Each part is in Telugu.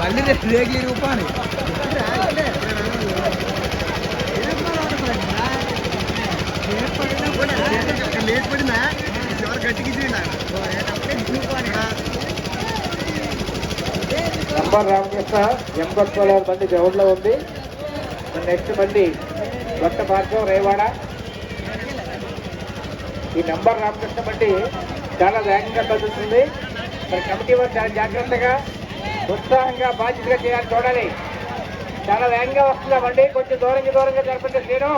మళ్ళీ రేపు బ్రేక్ రూపాయలు లేట్ పడినా ఎవరు గట్టికి నంబర్ రామకృష్ణ ఉంది. నెక్స్ట్ బండి కొత్త పార్కం రేవాడ. ఈ నెంబర్ రామకృష్ణ బట్టి చాలా వేగంగా కలుగుతుంది మరి కమిటీ వారు చాలా జాగ్రత్తగా ఉత్సాహంగా బాధ్యతగా చేయాలి చూడాలి. చాలా వేగంగా వస్తుంది ఆ కొంచెం దూరంగా దూరంగా జరపండి. శ్రీను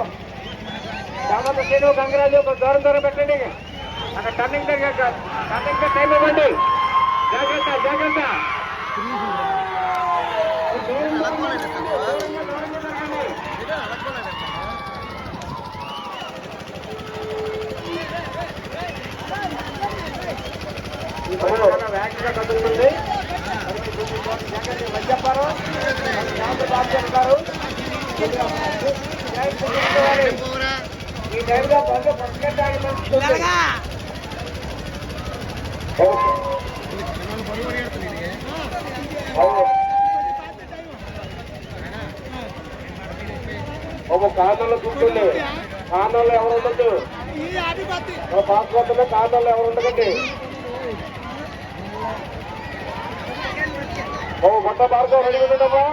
సామంత శ్రీను గంగరాజు కొంచెం దూరం దూరం పెట్టండి. అక్కడ టర్నింగ్ టర్నింగ్ టైం ఇవ్వండి. జాగ్రత్త జాగ్రత్త ఈ బండి చాలా వేగంగా కదులుతుంది చెప్పారు గారు ఈ టైంలో బండి పట్టుకెట్టాలి ఒక కాదంలో కూర్చోండి కాదంలో ఎవరు ఉండదు పాస్పోర్ట్లో కాదంలో ఎవరు ఉండకండి. ఓ కొత్త మార్గం రెడీ ఉంటుందమ్మా